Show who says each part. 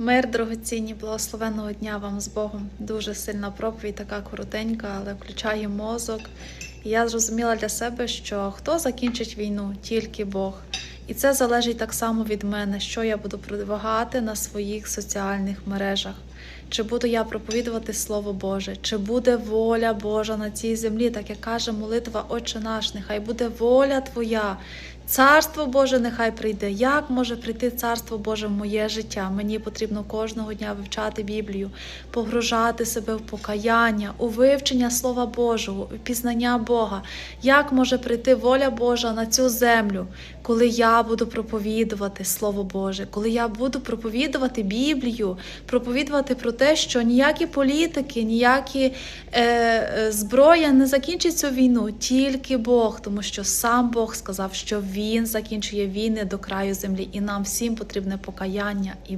Speaker 1: Мир, дорогоцінні, благословенного дня вам з Богом. Дуже сильна проповідь, така коротенька, але включає мозок. І я зрозуміла для себе, що хто закінчить війну, тільки Бог. І це залежить так само від мене, що я буду продвигати на своїх соціальних мережах. Чи буду я проповідувати Слово Боже, чи буде воля Божа на цій землі, так як каже молитва Отче наш, нехай буде воля Твоя. Царство Боже нехай прийде. Як може прийти Царство Боже в моє життя? Мені потрібно кожного дня вивчати Біблію, погружати себе в покаяння, у вивчення Слова Божого, у пізнання Бога. Як може прийти воля Божа на цю землю, коли я буду проповідувати Слово Боже, коли я буду проповідувати Біблію, проповідувати про те, що ніякі політики, ніякі е, е, зброя не закінчить цю війну, тільки Бог, тому що сам Бог сказав, що Він закінчує війни до краю землі, і нам всім потрібне покаяння і